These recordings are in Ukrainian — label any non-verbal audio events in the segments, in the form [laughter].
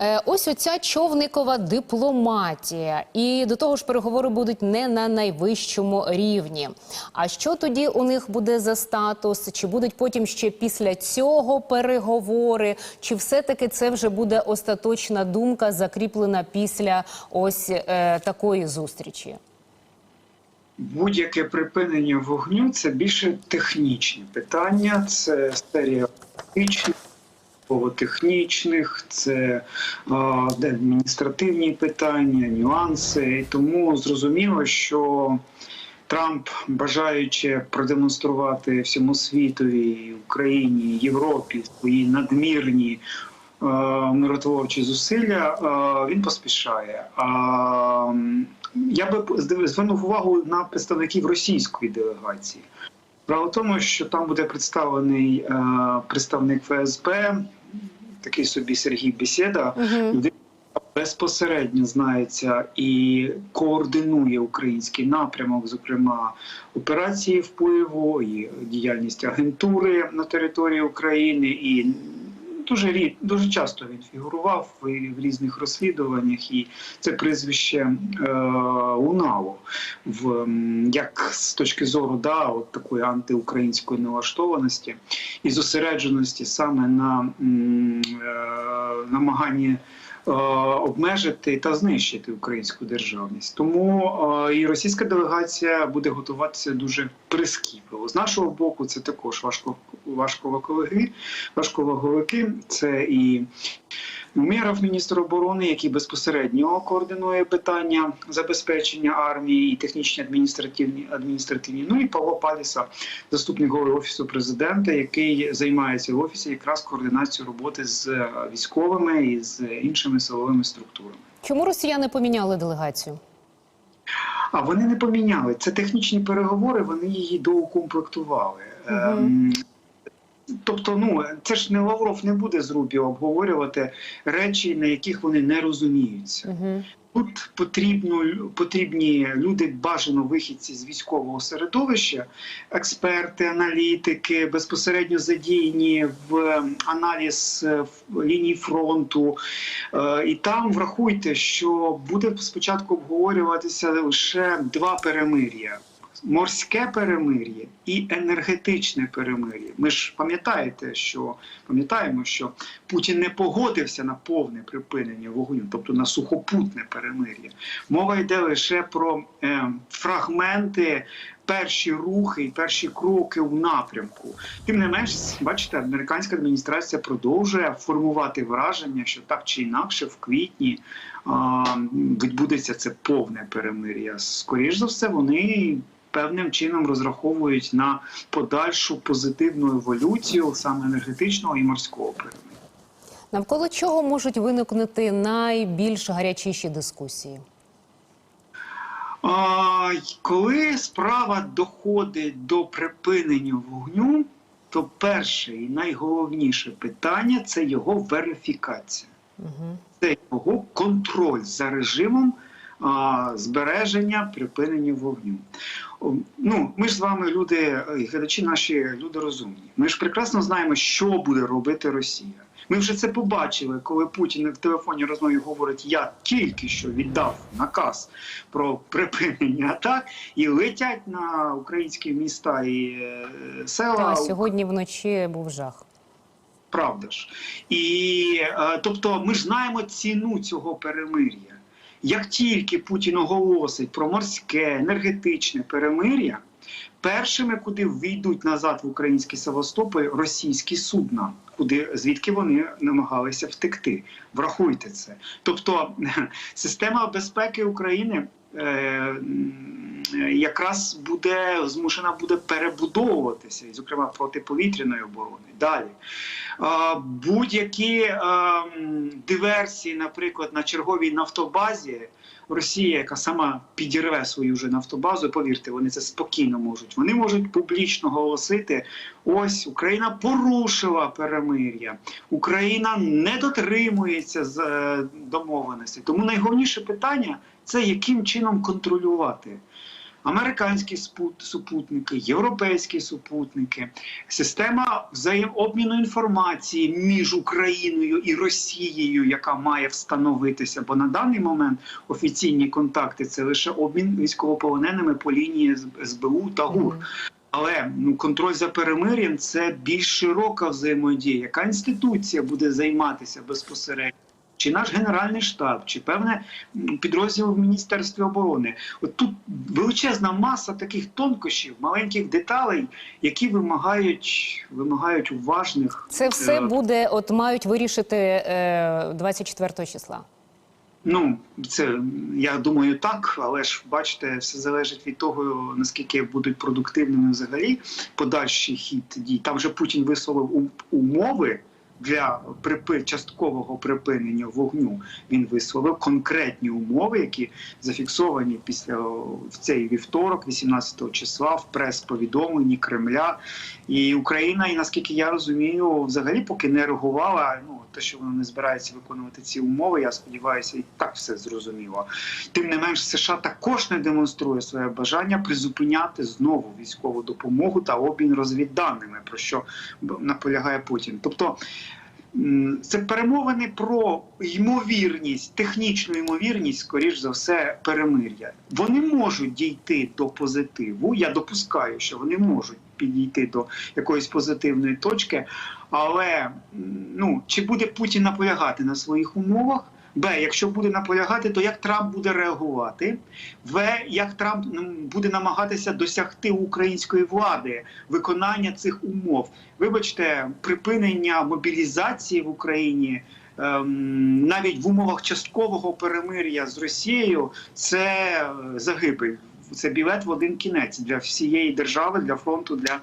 Е, Ось оця човникова дипломатія, і до того ж переговори будуть не на найвищому рівні. А що тоді у них буде за статус? Чи будуть потім ще після цього переговори? Чи все-таки це вже буде остаточна думка, закріплена після ось е, такої зустрічі? Будь-яке припинення вогню це більше технічні питання, це політичних, технічних, це адміністративні питання, нюанси. І тому зрозуміло, що Трамп, бажаючи продемонструвати всьому світові, Україні, Європі свої надмірні миротворчі зусилля, він поспішає. Я би звернув увагу на представників російської делегації. Справа в тому, що там буде представлений представник ФСБ, такий собі Сергій Бесєда, людина, безпосередньо знається і координує український напрямок, зокрема операції впливу і діяльність агентури на території України. І дуже рід, дуже часто він фігурував в, в різних розслідуваннях, і це прізвище е, лунало в як з точки зору да, от такої антиукраїнської налаштованості і зосередженості саме на е, намаганні обмежити та знищити українську державність. Тому е, і російська делегація буде готуватися дуже прискіпливо. З нашого боку, це також важко важковаговики, важковаговики. Це і Умєров, міністр оборони, який безпосередньо координує питання забезпечення армії і технічні адміністративні адміністративні. Ну і Павло Паліса, заступник голови офісу президента, який займається в офісі якраз координацією роботи з е, військовими і з іншими силовими структурами. Чому росіяни поміняли делегацію? А вони не поміняли це технічні переговори. Вони її доукомплектували. Ем, Тобто, ну це ж не Лавров не буде з Рубіо обговорювати речі, на яких вони не розуміються. Угу. Тут потрібно потрібні люди, бажано вихідці з військового середовища, експерти, аналітики, безпосередньо задіяні в аналіз е, в лінії фронту. Е, І там врахуйте, що буде спочатку обговорюватися лише два перемир'я. Морське перемир'я і енергетичне перемир'я. Ми ж пам'ятаєте, що пам'ятаємо, що Путін не погодився на повне припинення вогню, тобто на сухопутне перемир'я. Мова йде лише про е, фрагменти, перші рухи і перші кроки у напрямку. Тим не менш, бачите, американська адміністрація продовжує формувати враження, що так чи інакше в квітні а, відбудеться це повне перемир'я. Скоріш за все, вони. Певним чином розраховують на подальшу позитивну еволюцію саме енергетичного і морського перемир'я. Навколо чого можуть виникнути найбільш гарячіші дискусії? А, коли справа доходить до припинення вогню, то перше і найголовніше питання це його верифікація, Угу. це його контроль за режимом а, збереження припинення вогню. О, Ну, ми ж з вами люди, е, глядачі наші люди розумні. Ми ж прекрасно знаємо, що буде робити Росія. Ми вже це побачили, коли Путін в телефонній розмові говорить: я тільки що віддав наказ про припинення атак, і летять на українські міста і е, села. Та сьогодні вночі був жах. Правда ж. І е, тобто ми ж знаємо ціну цього перемир'я. Як тільки Путін оголосить про морське енергетичне перемир'я, першими, куди війдуть назад в український Севастополь, російські судна, куди звідки вони намагалися втекти. Врахуйте це. Тобто [laughs] система безпеки України. е, Якраз буде змушена буде перебудовуватися, і, зокрема протиповітряної оборони. Далі будь-які диверсії, наприклад, на черговій нафтобазі, Росія, яка сама підірве свою вже нафтобазу, повірте, вони це спокійно можуть. Вони можуть публічно голосити: ось Україна порушила перемир'я, Україна не дотримується з домовленості. Тому найголовніше питання це яким чином контролювати. Американські супутники, європейські супутники, система взаємообміну інформації між Україною і Росією, яка має встановитися. Бо на даний момент офіційні контакти це лише обмін військовополоненими по лінії СБУ та ГУР. Але ну контроль за перемир'ям це більш широка взаємодія. Яка інституція буде займатися безпосередньо? Чи наш генеральний штаб, чи певне підрозділ в Міністерстві оборони? От тут величезна маса таких тонкощів, маленьких деталей, які вимагають вимагають уважних. Це все е, буде, от мають вирішити е, 24 числа. Ну, це я думаю, так, але ж бачите, все залежить від того, наскільки будуть продуктивними взагалі подальший хід дій. Там же Путін висловив умови для припи... часткового припинення вогню. Він висловив конкретні умови, які зафіксовані після в цей вівторок, 18 числа, в прес-повідомленні Кремля. І Україна, і наскільки я розумію, взагалі поки не реагувала. Ну те, що вона не збирається виконувати ці умови, я сподіваюся, і так все зрозуміло. Тим не менш, США також не демонструє своє бажання призупиняти знову військову допомогу та обмін розвідданими, про що наполягає Путін. Тобто. Це перемовини про ймовірність, технічну ймовірність, скоріш за все, перемир'я. Вони можуть дійти до позитиву. Я допускаю, що вони можуть підійти до якоїсь позитивної точки. Але ну чи буде Путін наполягати на своїх умовах? Б, якщо буде наполягати, то як Трамп буде реагувати? В, як Трамп буде намагатися досягти української влади виконання цих умов? Вибачте, припинення мобілізації в Україні. ем, Навіть в умовах часткового перемир'я з Росією це е, загибель, це білет в один кінець для всієї держави, для фронту, для,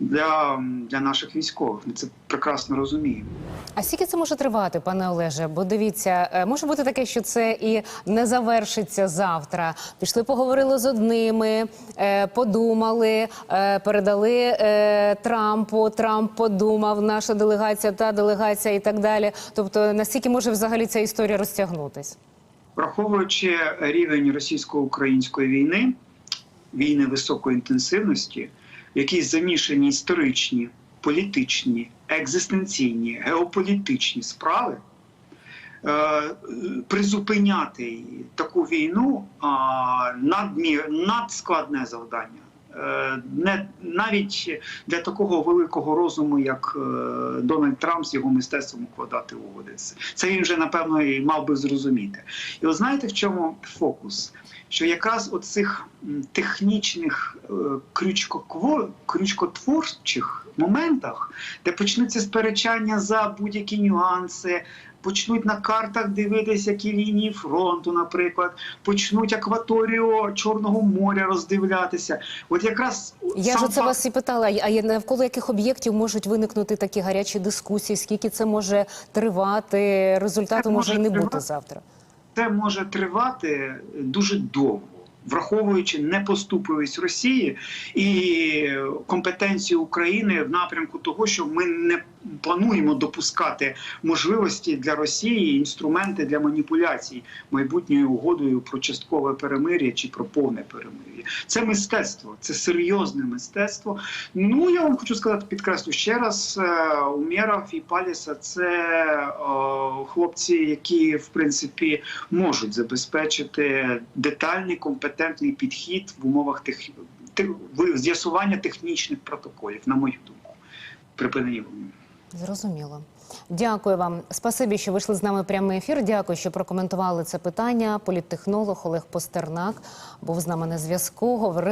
для, для наших військових. Ми це прекрасно розуміємо. А скільки це може тривати, пане Олеже? Бо дивіться, е, може бути таке, що це і не завершиться завтра. Пішли, поговорили з одними, е, подумали, е, передали Трампу. Трамп подумав, наша делегація, та делегація і так далі. Тобто, наскільки може взагалі ця історія розтягнутись? Враховуючи рівень російсько-української війни, війни високої інтенсивності, якій замішані історичні, політичні, екзистенційні, геополітичні справи, е, призупиняти таку війну надмір, надскладне завдання. Е, Не навіть для такого великого розуму, як е, Дональд Трамп з його мистецтвом укладати угоди. Це- він вже напевно і мав би зрозуміти. І от знаєте, в чому фокус? Що якраз у цих м, технічних е, крючкотворчих моментах, де почнуться сперечання за будь-які нюанси, почнуть на картах дивитися, які лінії фронту, наприклад, почнуть акваторію Чорного моря роздивлятися. От якраз Я сам ж це вас і питала. А навколо яких об'єктів можуть виникнути такі гарячі дискусії? Скільки це може тривати? Результату може і може не бути завтра. це може тривати дуже довго. Враховуючи непоступливість Росії і компетенцію України в напрямку того, що ми не плануємо допускати можливості для Росії, інструменти для маніпуляцій майбутньою угодою про часткове перемир'я чи про повне перемир'я. Це мистецтво, це серйозне мистецтво. Ну я вам хочу сказати, підкреслю ще раз: е, Умєров і Паліса це е, хлопці, які в принципі можуть забезпечити детальний компетентний підхід в умовах тех... те- з'ясування технічних протоколів, на мою думку, припинення вогню. Зрозуміло. Дякую вам. Спасибі, що вийшли з нами прямий ефір. Дякую, що прокоментували це питання. Політтехнолог Олег Постернак був з нами на зв'язку. Говорили.